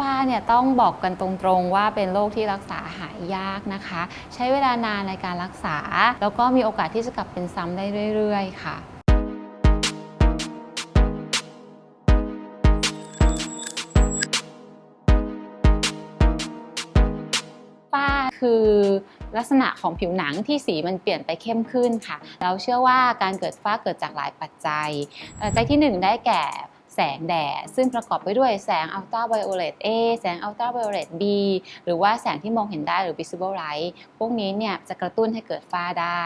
ฝ้าเนี่ยต้องบอกกันตรงๆว่าเป็นโรคที่รักษาหายยากนะคะ ใช้เวลานานในการรักษา แล้วก็มีโอกาสที่จะกลับเป็นซ้ำได้เรื่อย ๆ ค่ะฝ้าคือลักษณะของผิวหนังที่สีมันเปลี่ยนไปเข้มขึ้นค่ะ เราเชื่อว่าการเกิดฝ้าเกิดจากหลายปัจจัยปัจจัยที่หนึ่งได้แก่ แสงแดด ซึ่งประกอบไปด้วยแสงอัลตราไวโอเลต A แสงอัลตราไวโอเลต B หรือว่าแสงที่มองเห็นได้หรือ visible light พวกนี้เนี่ยจะกระตุ้นให้เกิดฝ้าได้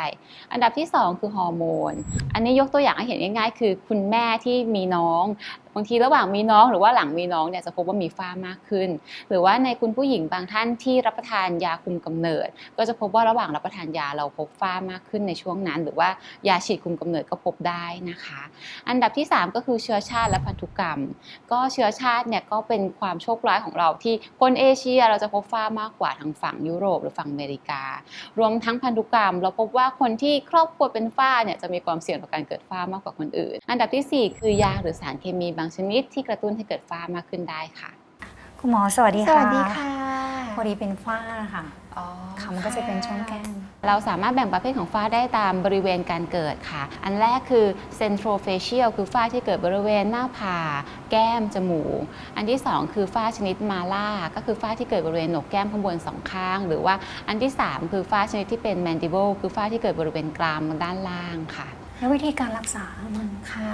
อันดับที่ 2 คือฮอร์โมน อันนี้ยกตัวอย่างให้เห็นง่ายๆ คือคุณแม่ที่มีน้อง บางทีระหว่างมีน้องหรือว่าหลังมีน้องเนี่ยจะพบว่ามีฝ้ามากขึ้น หรือว่าในคุณผู้หญิงบางท่านที่รับประทานยาคุมกำเนิด ก็จะพบว่าระหว่างรับประทานยาเราพบฝ้ามากขึ้นในช่วงนั้น หรือว่ายาฉีดคุมกำเนิดก็พบได้นะคะ อันดับที่ 3 ก็คือเชื้อชาติและพันธุกรรม ก็เชื้อชาติเนี่ยก็เป็นความโชคร้ายของเราที่คนเอเชียเราจะพบฝ้ามากกว่าทางฝั่งยุโรปหรือฝั่งอเมริกา รวมทั้งพันธุกรรม เราพบว่าคนที่ครอบครัวเป็นฝ้าเนี่ยจะมีความเสี่ยงต่อการเกิดฝ้ามากกว่าคนอื่น อันดับทีสี่4 คือยาหรือสารเคมีบางชนิดที่กระตุ้นให้เกิดฝ้ามากขึ้นได้ค่ะ คุณหมอสวัสดีสค่ะวัสดีค่ะพอดีเป็นฝ้าค่ะค่ะมันก็จะเป็นช่วงแก้มเราสามารถแบ่งประเภทของฝ้าได้ตามบริเวณการเกิดค่ะ อันแรกคือ centrofacial คือฝ้าที่เกิดบริเวณหน้าผากแก้ม จมูก อันที่ 2 คือฝ้าชนิดมาล่า ก็คือฝ้าที่เกิดบริเวณโหนกแก้มข้างบนสองข้าง หรือว่าอันที่ 3 คือฝ้าชนิดที่เป็น mandible คือฝ้าที่เกิดบริเวณกรามด้านล่างค่ะ แล้ววิธีการรักษามันค่ะ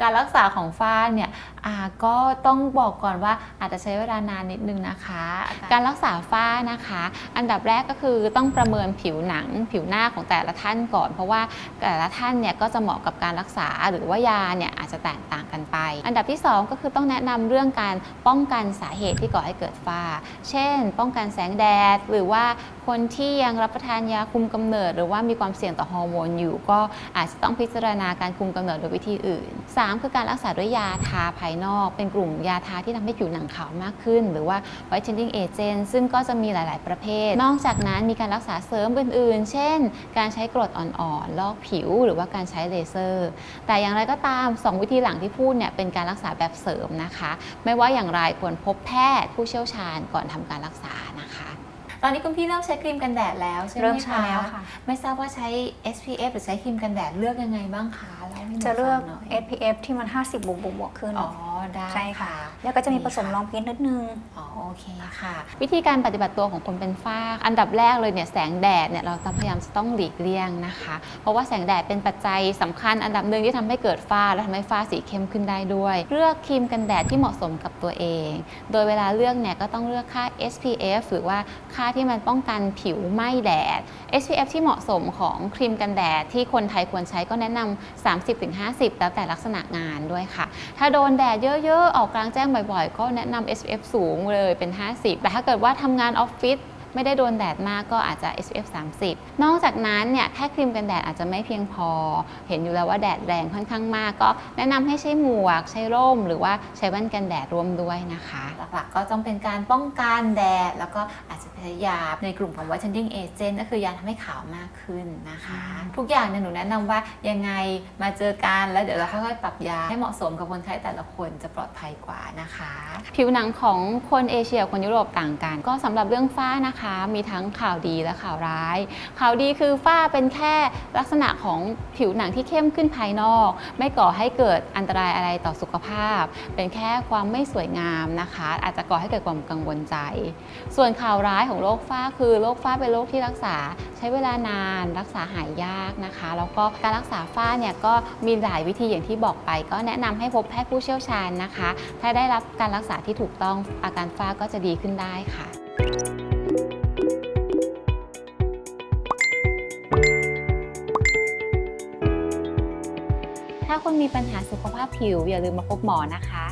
การรักษาของฝ้าเนี่ยอ่าก็ต้องบอกก่อนว่าอาจจะใช้เวลานานนิดนึงนะคะ การรักษาฝ้านะคะ อันดับแรกก็คือต้องประเมินผิวหนังผิวหน้าของแต่ละท่านก่อน เพราะว่าแต่ละท่านเนี่ยก็จะเหมาะกับการรักษาหรือว่ายาเนี่ยอาจจะแตกต่างกันไป อันดับที่สองก็คือต้องแนะนำเรื่องการป้องกันสาเหตุที่ก่อให้เกิดฝ้า เช่น ป้องกันแสงแดดหรือว่า คนที่ยังรับประทานยาคุมกำเนิด หรือว่ามีความเสี่ยงต่อฮอร์โมนอยู่ ก็อาจจะต้องพิจารณาการคุมกำเนิดโดยวิธีอื่น 3 คือการรักษาด้วยยาทาภายนอก เป็นกลุ่มยาทาที่ทำให้ผิวหนังขาวมากขึ้น หรือว่า whitening agent ซึ่งก็จะมีหลาย ๆ ประเภท นอกจากนั้นมีการรักษาเสริมอื่น ๆ เช่น การใช้กรดอ่อนๆลอกผิว หรือว่าการใช้เลเซอร์ แต่อย่างไรก็ตาม 2 วิธีหลังที่พูดเนี่ยเป็นการรักษาแบบเสริมนะคะ ไม่ว่าอย่างไรควรพบแพทย์ผู้เชี่ยวชาญก่อนทำการรักษานะคะ ตอนนี้คุณพี่เริ่มใช้ครีมกันแดดแล้วใช่ไหมคะเริ่มใช้แล้วค่ะ ไม่ทราบว่าใช้ SPF หรือใช้ครีมกันแดดเลือกยังไงบ้างคะเล่าให้หนูจะเลือกฟังหน่อย SPF ที่มัน 50บวกบวกบวกขึ้น อ๋อ ได้ ใช่ค่ะ แล้วก็จะมีผสมรองพื้นนิดนึง อ๋อโอเคค่ะ วิธีการปฏิบัติตัวของคนเป็นฝ้า อันดับแรกเลยเนี่ยแสงแดดเนี่ยเราจะพยายามจะต้องหลีกเลี่ยงนะคะ เพราะว่าแสงแดดเป็นปัจจัยสำคัญอันดับหนึ่งที่ทำให้เกิดฝ้าและทำให้ฝ้าสีเข้มขึ้นได้ด้วย เลือกครีมกันแดดที่เหมาะสมกับตัวเอง โดยเวลาเลือกเนี่ยก็ต้องเลือกค่า SPF หรือว่าค่าที่มันป้องกันผิวไหม้แดด SPF ที่เหมาะสมของครีมกันแดดที่คนไทยควรใช้ก็แนะนำ30-50 แล้วแต่ลักษณะงานด้วยค่ะ ถ้าโดนแดดเยอะๆ ออกกลางแจ้งบ่อยๆ ก็แนะนำ SPF สูงเลยเป็น 50 แต่ถ้าเกิดว่าทำงานออฟฟิศ ไม่ได้โดนแดดมากก็อาจจะ SPF 30 นอกจากนั้นเนี่ยแค่ครีมกันแดดอาจจะไม่เพียงพอ เห็นอยู่แล้วว่าแดดแรงค่อนข้างมาก ก็แนะนำให้ใช้หมวก ใช้ร่ม หรือว่าใช้แว่นกันแดดร่วมด้วยนะคะ หลักๆก็ต้องเป็นการป้องกันแดด แล้วก็อาจจะพยายามในกลุ่มของ whitening agent ก็คือยาทำให้ขาวมากขึ้นนะคะ ทุกอย่างเนี่ยหนูแนะนำว่ายังไงมาเจอกันแล้วเดี๋ยวเราค่อยๆปรับยาให้เหมาะสมกับคนไข้แต่ละคนจะปลอดภัยกว่านะคะ ผิวหนังของคนเอเชียกับคนยุโรปต่างกัน ก็สำหรับเรื่องฝ้านะคะมีทั้งข่าวดีและข่าวร้าย ข่าวดีคือฝ้าเป็นแค่ลักษณะของผิวหนังที่เข้มขึ้นภายนอก ไม่ก่อให้เกิดอันตรายอะไรต่อสุขภาพ เป็นแค่ความไม่สวยงามนะคะ อาจจะก่อให้เกิดความกังวลใจ ส่วนข่าวร้ายของโรคฝ้าคือโรคฝ้าเป็นโรคที่รักษาใช้เวลานานรักษาหายยากนะคะ แล้วก็การรักษาฝ้าเนี่ยก็มีหลายวิธีอย่างที่บอกไป ก็แนะนำให้พบแพทย์ผู้เชี่ยวชาญนะคะ ถ้าได้รับการรักษาที่ถูกต้องอาการฝ้าก็จะดีขึ้นได้ค่ะ ถ้าคุณมีปัญหาสุขภาพผิวอย่าลืมมาพบหมอนะคะ